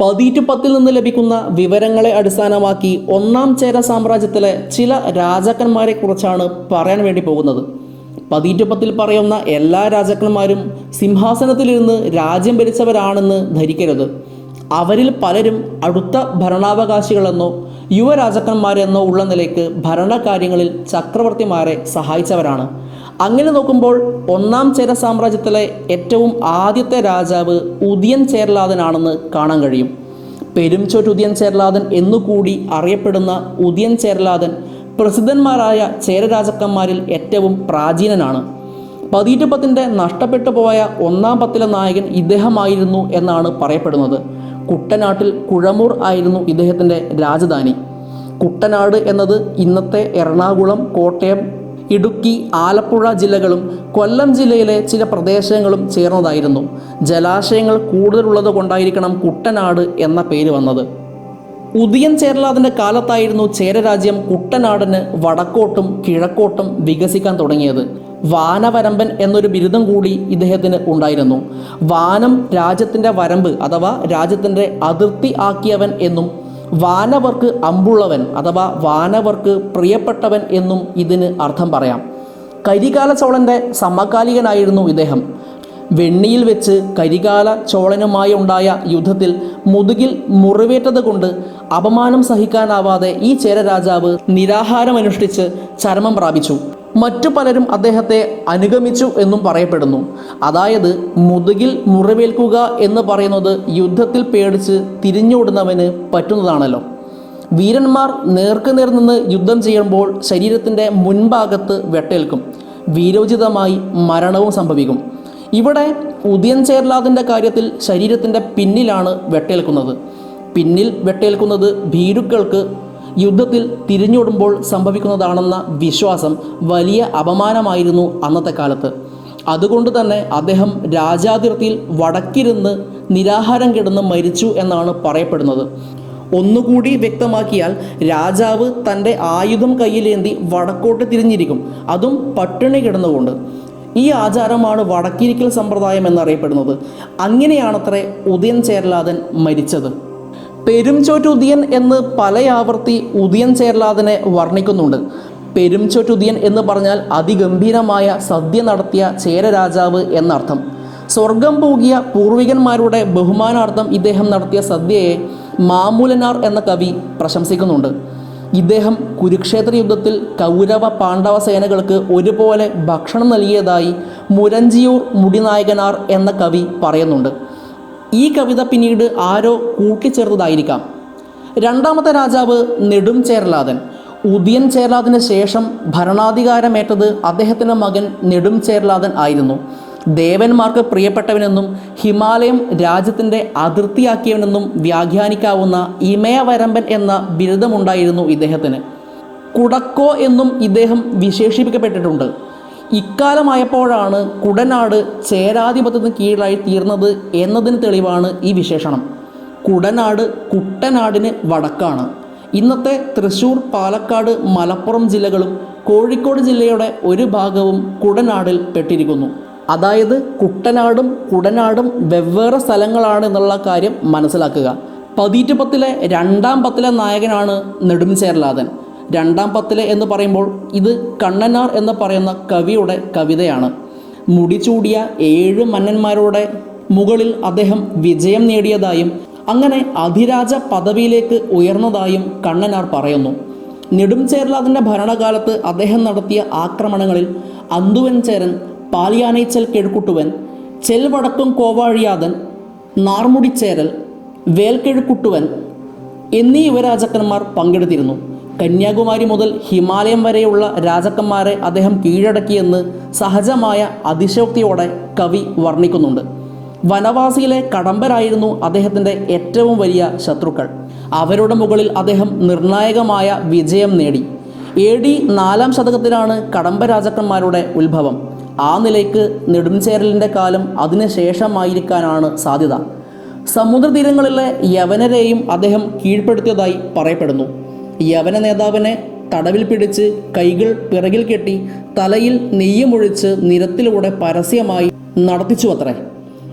പതിറ്റുപത്തിൽ നിന്ന് ലഭിക്കുന്ന വിവരങ്ങളെ അടിസ്ഥാനമാക്കി ഒന്നാം ചേര സാമ്രാജ്യത്തിലെ ചില രാജാക്കന്മാരെ കുറിച്ചാണ് പറയാൻ വേണ്ടി പോകുന്നത്. പതിറ്റുപത്തിൽ പറയുന്ന എല്ലാ രാജാക്കന്മാരും സിംഹാസനത്തിലിരുന്ന് രാജ്യം ഭരിച്ചവരാണെന്ന് ധരിക്കരുത്. അവരിൽ പലരും അടുത്ത ഭരണാവകാശികളെന്നോ യുവരാജാക്കന്മാരെന്നോ ഉള്ള നിലയ്ക്ക് ഭരണകാര്യങ്ങളിൽ ചക്രവർത്തിമാരെ സഹായിച്ചവരാണ്. അങ്ങനെ നോക്കുമ്പോൾ ഒന്നാം ചേര സാമ്രാജ്യത്തിലെ ഏറ്റവും ആദ്യത്തെ രാജാവ് ഉദിയൻ ചേരലാതനാണെന്ന് കാണാൻ കഴിയും. പെരുംചോറ്റ് ഉദിയൻ ചേരലാദൻ എന്നുകൂടി അറിയപ്പെടുന്ന ഉദിയൻ ചേരലാദൻ പ്രസിദ്ധന്മാരായ ചേരരാജാക്കന്മാരിൽ ഏറ്റവും പ്രാചീനനാണ്. പതിറ്റുപത്തിന്റെ നഷ്ടപ്പെട്ടു പോയ ഒന്നാം പത്തിലെ നായകൻ ഇദ്ദേഹമായിരുന്നു എന്നാണ് പറയപ്പെടുന്നത്. കുട്ടനാട്ടിൽ കുഴമൂർ ആയിരുന്നു ഇദ്ദേഹത്തിന്റെ രാജധാനി. കുട്ടനാട് എന്നത് ഇന്നത്തെ എറണാകുളം കോട്ടയം ഇടുക്കി ആലപ്പുഴ ജില്ലകളും കൊല്ലം ജില്ലയിലെ ചില പ്രദേശങ്ങളും ചേർന്നതായിരുന്നു. ജലാശയങ്ങൾ കൂടുതലുള്ളത് കൊണ്ടായിരിക്കണം കുട്ടനാട് എന്ന പേര് വന്നത്. ഉദയൻ ചേരലാതിന്റെ കാലത്തായിരുന്നു ചേരരാജ്യം കുട്ടനാടിന് വടക്കോട്ടും കിഴക്കോട്ടും വികസിക്കാൻ തുടങ്ങിയത്. വാനവരമ്പൻ എന്നൊരു ബിരുദം കൂടി ഇദ്ദേഹത്തിന് ഉണ്ടായിരുന്നു. വാനം രാജ്യത്തിന്റെ വരമ്പ് അഥവാ രാജ്യത്തിന്റെ അതിർത്തി ആക്കിയവൻ എന്നും വാനവർക്ക് അമ്പുള്ളവൻ അഥവാ വാനവർക്ക് പ്രിയപ്പെട്ടവൻ എന്നും ഇതിന് അർത്ഥം പറയാം. കരികാല ചോളന്റെ സമകാലികനായിരുന്നു ഇദ്ദേഹം. വെണ്ണിയിൽ വെച്ച് കരികാല ചോളനുമായി ഉണ്ടായ യുദ്ധത്തിൽ മുതുകിൽ മുറിവേറ്റത് കൊണ്ട് അപമാനം സഹിക്കാനാവാതെ ഈ ചേര രാജാവ് നിരാഹാരമനുഷ്ഠിച്ച് ചരമം പ്രാപിച്ചു. മറ്റു പലരും അദ്ദേഹത്തെ അനുഗമിച്ചു എന്നും പറയപ്പെടുന്നു. അതായത് മുതുകിൽ മുറിവേൽക്കുക എന്ന് പറയുന്നത് യുദ്ധത്തിൽ പേടിച്ച് തിരിഞ്ഞോടുന്നവന് പറ്റുന്നതാണല്ലോ. വീരന്മാർ നേർക്കുനേർ നിന്ന് യുദ്ധം ചെയ്യുമ്പോൾ ശരീരത്തിന്റെ മുൻഭാഗത്ത് വെട്ടേൽക്കും. വീരോചിതമായി മരണവും സംഭവിക്കും. ഇവിടെ ഉദയൻ ചേർലാദിന്റെ കാര്യത്തിൽ ശരീരത്തിന്റെ പിന്നിലാണ് വെട്ടേൽക്കുന്നത്. പിന്നിൽ വെട്ടേൽക്കുന്നത് ഭീരുക്കൾക്ക് യുദ്ധത്തിൽ തിരിഞ്ഞോടുമ്പോൾ സംഭവിക്കുന്നതാണെന്ന വിശ്വാസം വലിയ അപമാനമായിരുന്നു അന്നത്തെ കാലത്ത്. അതുകൊണ്ട് തന്നെ അദ്ദേഹം രാജാതിർത്തിയിൽ വടക്കിരുന്ന് നിരാഹാരം കിടന്ന് മരിച്ചു എന്നാണ് പറയപ്പെടുന്നത്. ഒന്നുകൂടി വ്യക്തമാക്കിയാൽ രാജാവ് തന്റെ ആയുധം കയ്യിലേന്തി വടക്കോട്ട് തിരിഞ്ഞിരിക്കും. അതും പട്ടിണി കിടന്നുകൊണ്ട്. ഈ ആചാരമാണ് വടക്കിരിക്കൽ സമ്പ്രദായം എന്നറിയപ്പെടുന്നത്. അങ്ങനെയാണത്രേ ഉദയൻ ചേരലാതൻ മരിച്ചത്. പെരുംചോറ്റ് ഉദിയൻ എന്ന് പലയാവർത്തി ഉദിയൻ ചേരലാതനെ വർണിക്കുന്നുണ്ട്. പെരുംചോറ്റ് ഉദിയൻ എന്ന് പറഞ്ഞാൽ അതിഗംഭീരമായ സദ്യ നടത്തിയ ചേരരാജാവ് എന്നർത്ഥം. സ്വർഗം പോകിയ പൂർവികന്മാരുടെ ബഹുമാനാർത്ഥം ഇദ്ദേഹം നടത്തിയ സദ്യയെ മാമൂലനാർ എന്ന കവി പ്രശംസിക്കുന്നുണ്ട്. ഇദ്ദേഹം കുരുക്ഷേത്ര യുദ്ധത്തിൽ കൗരവ പാണ്ഡവ സേനകൾക്ക് ഒരുപോലെ ഭക്ഷണം നൽകിയതായി മുരഞ്ചിയൂർ മുടിനായകനാർ എന്ന കവി പറയുന്നുണ്ട്. ഈ കവിത പിന്നീട് ആരോ കൂട്ടിച്ചേർത്തതായിരിക്കാം. രണ്ടാമത്തെ രാജാവ് നെടും ചേരലാതൻ. ഉദിയൻ ചേരലാതിന് ശേഷം ഭരണാധികാരമേറ്റത് അദ്ദേഹത്തിന്റെ മകൻ നെടും ചേരലാതൻ ആയിരുന്നു. ദേവന്മാർക്ക് പ്രിയപ്പെട്ടവനെന്നും ഹിമാലയം രാജ്യത്തിന്റെ അതിർത്തിയാക്കിയവനെന്നും വ്യാഖ്യാനിക്കാവുന്ന ഇമയവരമ്പൻ എന്ന ബിരുദമുണ്ടായിരുന്നു ഇദ്ദേഹത്തിന്. കുടക്കോ എന്നും ഇദ്ദേഹം വിശേഷിപ്പിക്കപ്പെട്ടിട്ടുണ്ട്. ഇക്കാലമായപ്പോഴാണ് കുടനാട് ചേരാധിപത്യത്തിന് കീഴിലായി തീർന്നത് എന്നതിന് തെളിവാണ് ഈ വിശേഷണം. കുടനാട് കുട്ടനാടിന് വടക്കാണ്. ഇന്നത്തെ തൃശൂർ പാലക്കാട് മലപ്പുറം ജില്ലകളും കോഴിക്കോട് ജില്ലയുടെ ഒരു ഭാഗവും കുടനാടിൽ പെട്ടിരിക്കുന്നു. അതായത് കുട്ടനാടും കുടനാടും വെവ്വേറെ സ്ഥലങ്ങളാണ് എന്നുള്ള കാര്യം മനസ്സിലാക്കുക. പതിറ്റുപത്തിലെ രണ്ടാം പത്തിലെ നായകനാണ് നെടുംചേരലാതൻ. രണ്ടാം പത്തിലെ എന്ന് പറയുമ്പോൾ ഇത് കണ്ണനാർ എന്ന് പറയുന്ന കവിയുടെ കവിതയാണ്. മുടിചൂടിയ ഏഴ് മന്നന്മാരുടെ മുകളിൽ അദ്ദേഹം വിജയം നേടിയതായും അങ്ങനെ അധിരാജ പദവിയിലേക്ക് ഉയർന്നതായും കണ്ണനാർ പറയുന്നു. നെടുംചേരലാതിന്റെ ഭരണകാലത്ത് അദ്ദേഹം നടത്തിയ ആക്രമണങ്ങളിൽ അന്തുവൻചേരൻ പാലിയാനൈച്ചൽ കിഴക്കുട്ടുവൻ ചെൽവടക്കും കോവാഴിയാതൻ നാർമുടിച്ചേരൽ വേൽക്കിഴക്കുട്ടുവൻ എന്നീ യുവരാജാക്കന്മാർ പങ്കെടുത്തിരുന്നു. കന്യാകുമാരി മുതൽ ഹിമാലയം വരെയുള്ള രാജാക്കന്മാരെ അദ്ദേഹം കീഴടക്കിയെന്ന് സഹജമായ അതിശയോക്തിയോടെ കവി വർണിക്കുന്നുണ്ട്. വനവാസിയിലെ കടമ്പരായിരുന്നു അദ്ദേഹത്തിന്റെ ഏറ്റവും വലിയ ശത്രുക്കൾ. അവരുടെ മുകളിൽ അദ്ദേഹം നിർണായകമായ വിജയം നേടി. എ ഡി നാലാം ശതകത്തിലാണ് കടമ്പ രാജാക്കന്മാരുടെ ഉത്ഭവം. ആ നിലയ്ക്ക് നെടുംചേരലിന്റെ കാലം അതിനുശേഷമായിരിക്കാനാണ് സാധ്യത. സമുദ്രതീരങ്ങളിലെ യവനരെയും അദ്ദേഹം കീഴ്പ്പെടുത്തിയതായി പറയപ്പെടുന്നു. യവന നേതാവിനെ തടവിൽ പിടിച്ച് കൈകൾ പിറകിൽ കെട്ടി തലയിൽ നെയ്യുമൊഴിച്ച് നിരത്തിലൂടെ പരസ്യമായി നടത്തിച്ചു അത്രേ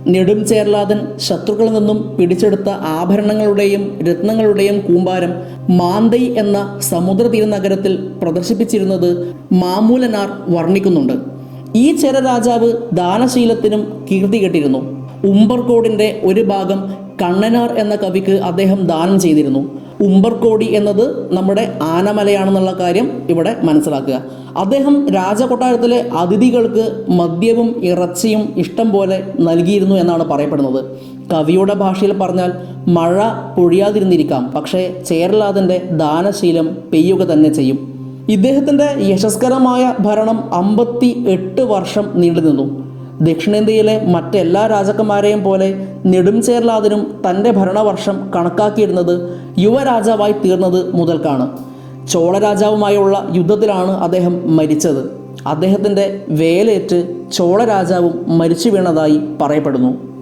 നെടുംചേർലാതൻ ശത്രുക്കളിൽ നിന്നും പിടിച്ചെടുത്ത ആഭരണങ്ങളുടെയും രത്നങ്ങളുടെയും കൂമ്പാരം മാന്തൈ എന്ന സമുദ്രതീര നഗരത്തിൽ പ്രദർശിപ്പിച്ചിരുന്നത് മാമൂലനാർ വർണിക്കുന്നുണ്ട്. ഈ ചേര രാജാവ് ദാനശീലത്തിനും കീർത്തി കെട്ടിരുന്നു. ഉമ്പർകോടിന്റെ ഒരു ഭാഗം കണ്ണനാർ എന്ന കവിക്ക് അദ്ദേഹം ദാനം ചെയ്തിരുന്നു. ഉംബർകോടി എന്നത് നമ്മുടെ ആനമലയാണെന്നുള്ള കാര്യം ഇവിടെ മനസ്സിലാക്കുക. അദ്ദേഹം രാജകൊട്ടാരത്തിലെ അതിഥികൾക്ക് മദ്യവും ഇറച്ചിയും ഇഷ്ടം പോലെ നൽകിയിരുന്നു എന്നാണ് പറയപ്പെടുന്നത്. കവിയുടെ ഭാഷയിൽ പറഞ്ഞാൽ മഴ പൊഴിയാതിരുന്നിരിക്കാം പക്ഷേ ചേരലാതിന്റെ ദാനശീലം പെയ്യുക തന്നെ ചെയ്യും. ഇദ്ദേഹത്തിന്റെ യശസ്കരമായ ഭരണം അമ്പത്തി എട്ട് വർഷം നീണ്ടുനിന്നു. ദക്ഷിണേന്ത്യയിലെ മറ്റെല്ലാ രാജാക്കന്മാരെയും പോലെ നെടുംചേർലാതിനും തന്റെ ഭരണവർഷം കണക്കാക്കിയിരുന്നത് യുവരാജാവായി തീർന്നത് മുതൽക്കാണ്. ചോളരാജാവുമായുള്ള യുദ്ധത്തിലാണ് അദ്ദേഹം മരിച്ചത്. അദ്ദേഹത്തിന്റെ വേലേറ്റ് ചോളരാജാവും മരിച്ചു വീണതായി പറയപ്പെടുന്നു.